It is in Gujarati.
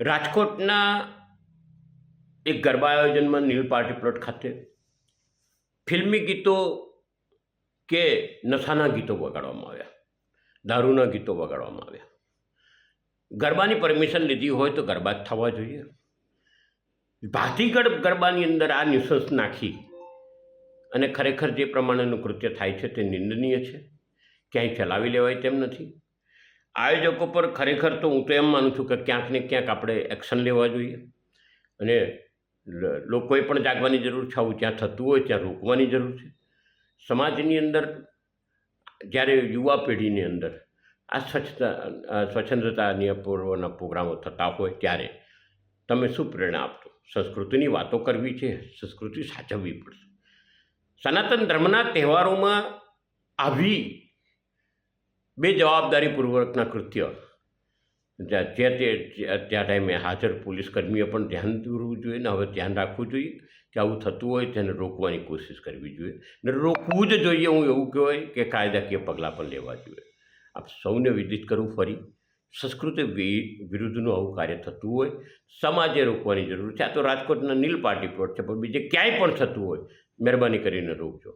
રાજકોટના એક ગરબા આયોજનમાં નીલ પાર્ટી પ્લોટ ખાતે ફિલ્મી ગીતો કે નશાના ગીતો વગાડવામાં આવ્યા, દારૂના ગીતો વગાડવામાં આવ્યા. ગરબાની પરમિશન લીધી હોય તો ગરબા જ થવા જોઈએ. ભાતીગઢ ગરબાની અંદર આ નિશંસ નાખી અને ખરેખર જે પ્રમાણેનું કૃત્ય થાય છે તે નિંદનીય છે. ક્યાંય ચલાવી લેવાય તેમ નથી. આયોજકો પર ખરેખર તો હું તો એમ માનું છું કે ક્યાંક ને ક્યાંક આપણે એક્શન લેવા જોઈએ. અને લોકોએ પણ જાગવાની જરૂર છે. આવું જ્યાં થતું હોય ત્યાં રોકવાની જરૂર છે. સમાજની અંદર જ્યારે યુવા પેઢીની અંદર આ સ્વચ્છતા સ્વચ્છંદતાની પૂર્વના પ્રોગ્રામો થતા હોય ત્યારે તમે શું પ્રેરણા આપશો? સંસ્કૃતિની વાતો કરવી છે. સંસ્કૃતિ સાચવવી પડશે. સનાતન ધર્મના તહેવારોમાં આવી બે જવાબદારીપૂર્વકના કૃત્ય. જ્યાં જે તે ત્યાં ટાઈમે હાજર પોલીસ કર્મીઓ પણ ધ્યાન દોરવું જોઈએ ને હવે ધ્યાન રાખવું જોઈએ કે આવું થતું હોય તેને રોકવાની કોશિશ કરવી જોઈએ. ને રોકવું જ જોઈએ હું એવું કહેવાય કે કાયદાકીય પગલાં પણ લેવા જોઈએ. આપ સૌને વિદિત કરવું ફરી. સંસ્કૃતિ વિરુદ્ધનું આવું કાર્ય થતું હોય, સમાજે રોકવાની જરૂર છે. આ તો રાજકોટના નીલ પાર્ટી પર છે, પણ બીજે ક્યાંય પણ થતું હોય, મહેરબાની કરીને રોકજો.